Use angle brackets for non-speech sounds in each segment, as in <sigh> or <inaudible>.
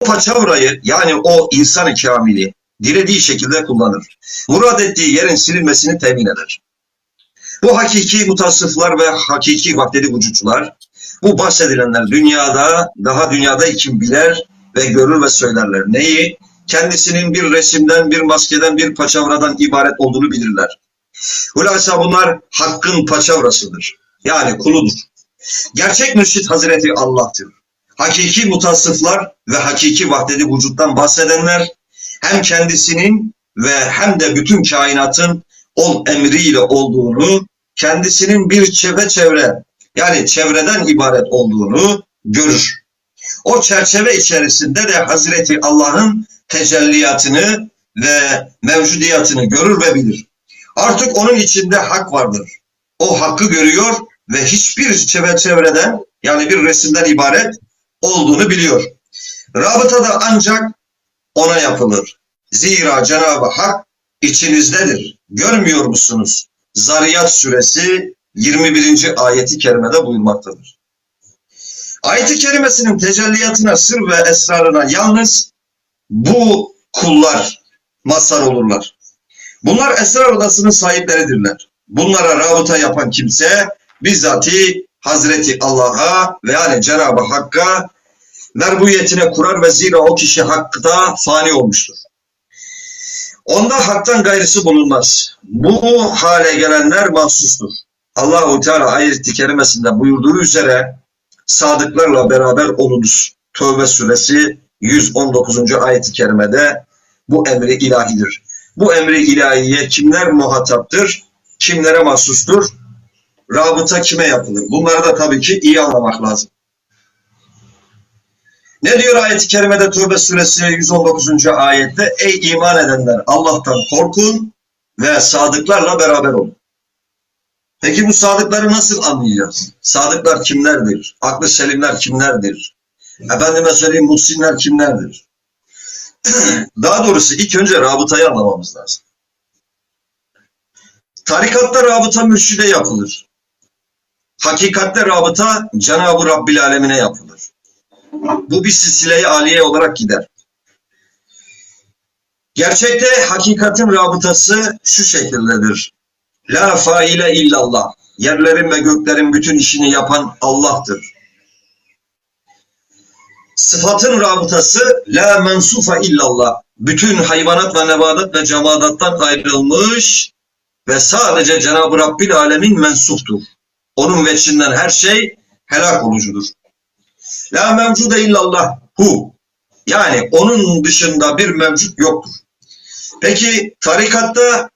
paçavrayı yani o insan-ı kamili dilediği şekilde kullanır. Murad ettiği yerin silinmesini temin eder. Bu hakiki mutasıflar ve hakiki vahdedi vücutçular, bu bahsedilenler dünyada, daha dünyada kim biler ve görür ve söylerler. Neyi? Kendisinin bir resimden, bir maskeden, bir paçavradan ibaret olduğunu bilirler. Hulasa bunlar hakkın paçavrasıdır. Yani kuludur. Gerçek mürşit Hazreti Allah'tır. Hakiki mutasıflar ve hakiki vahdedi vücuttan bahsedenler hem kendisinin ve hem de bütün kainatın ol emriyle olduğunu, kendisinin bir çevre çevre yani çevreden ibaret olduğunu görür. O çerçeve içerisinde de Hazreti Allah'ın tecelliyatını ve mevcudiyatını görür ve bilir. Artık onun içinde hak vardır. O hakkı görüyor ve hiçbir çevre çevreden yani bir resimden ibaret olduğunu biliyor. Rabıta da ancak ona yapılır. Zira Cenab-ı Hak içinizdedir. Görmüyor musunuz? Zariyat suresi 21. ayeti kerimede buyurmaktadır. Ayeti kerimesinin tecelliyatına, sır ve esrarına yalnız bu kullar mazhar olurlar. Bunlar esrar odasının sahipleridirler. Bunlara rabıta yapan kimse bizzati Hazreti Allah'a ve yani Cenab-ı Hakk'a merbuyetine kurar ve zira o kişi hakta fani olmuştur. Onda haktan gayrısı bulunmaz. Bu hale gelenler mahsustur. Allahu Teala ayet-i kerimesinde buyurduğu üzere sadıklarla beraber olunuz. Tövbe suresi 119. ayet-i kerimede bu emri ilahidir. Bu emri ilahiye kimler muhataptır, kimlere mahsustur, rabıta kime yapılır? Bunları da tabii ki iyi anlamak lazım. Ne diyor ayet-i kerimede Tövbe suresi 119. ayette? Ey iman edenler Allah'tan korkun ve sadıklarla beraber olun. Peki bu sadıkları nasıl anlayacağız? Sadıklar kimlerdir? Aklı selimler kimlerdir? Efendime söyleyeyim muhsinler kimlerdir? <clears throat> Daha doğrusu ilk önce rabıtayı anlamamız lazım. Tarikatta rabıta mürşide yapılır. Hakikatte rabıta Cenab-ı Rabbil Alemine yapılır. Bu bir silsile-i aliye olarak gider. Gerçekte hakikatin rabıtası şu şekildedir. La faile illallah. Yerlerin ve göklerin bütün işini yapan Allah'tır. Sıfatın rabıtası la mensufa illallah. Bütün hayvanat ve nebadat ve cemadattan ayrılmış ve sadece Cenab-ı Rabbil Alemin mensuptur. Onun veçinden her şey helak olucudur. La mevcude illallah hu. Yani onun dışında bir mevcut yoktur. Peki tarikatta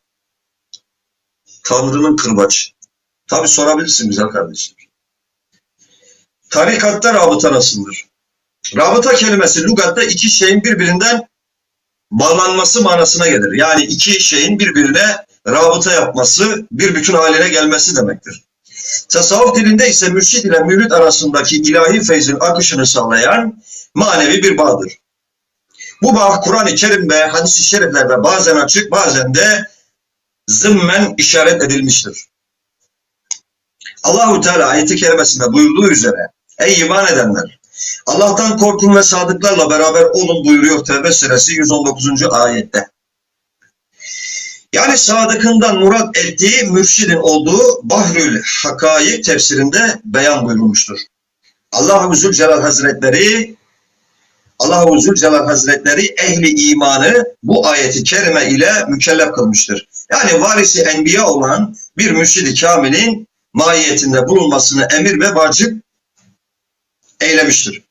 Tanrı'nın kırbaç. Tabi sorabilirsin güzel kardeşim. Tarikatta rabıta nasıldır? Rabıta kelimesi lügatta iki şeyin birbirinden bağlanması manasına gelir. Yani iki şeyin birbirine rabıta yapması, bir bütün haline gelmesi demektir. Tasavvuf dilinde ise mürşid ile mürit arasındaki ilahi feyzin akışını sağlayan manevi bir bağdır. Bu bağ Kur'an-ı Kerim ve hadis-i şeriflerde bazen açık bazen de zımmen işaret edilmiştir. Allahu Teala ayeti kerimesinde buyurduğu üzere Ey iman edenler! Allah'tan korkun ve sadıklarla beraber olun buyuruyor Tevbe suresi 119. ayette. Yani sadıkından murat ettiği mürşidin olduğu Bahrül Hakayık tefsirinde beyan buyurulmuştur. Allah-u Zülcelal Hazretleri Allah-u Zülcelal Hazretleri ehli imanı bu ayeti kerime ile mükellef kılmıştır. Yani varisi enbiya olan bir mürşidi kamilin mahiyetinde bulunmasını emir ve vacip eylemiştir.